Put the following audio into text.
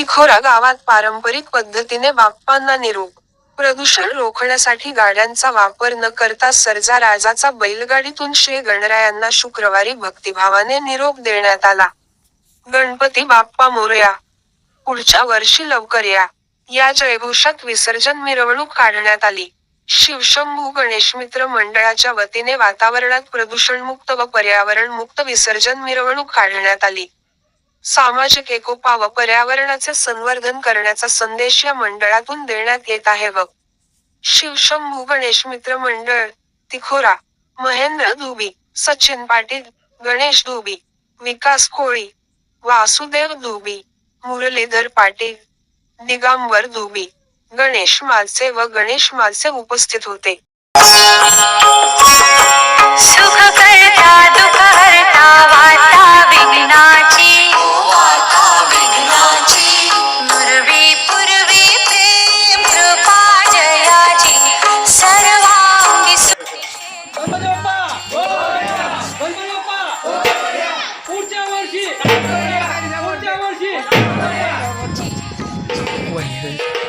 तिखोरा गावात पारंपरिक पद्धतीने बाप्पांना निरोप. प्रदूषण रोखण्यासाठी गाड्यांचा वापर न करता सरजा राजाचा बैलगाडीतून श्री गणरायांना शुक्रवारी भक्तिभावाने निरोप देण्यात आला. गणपती बाप्पा मोरया पुढच्या वर्षी लवकर या. या जयघोषात विसर्जन मिरवणूक काढण्यात आली. शिवशंभू गणेश मित्र मंडळाच्या वतीने वातावरणात प्रदूषणमुक्त व पर्यावरणमुक्त विसर्जन मिरवणूक काढण्यात आली. सामाजिक एकोपा व पर्यावरणाचे संवर्धन करण्याचा संदेश या मंडळातून देण्यात येत आहे व शिवशंभू गणेश मित्र मंडळ तिखोरा महेंद्र धुबी सचिन पाटील गणेश धुबी विकास कोळी वासुदेव धुबी मुरलीधर पाटील दिगांबर धुबी गणेश मालसे व गणेश मालसे उपस्थित होते. Parenthood.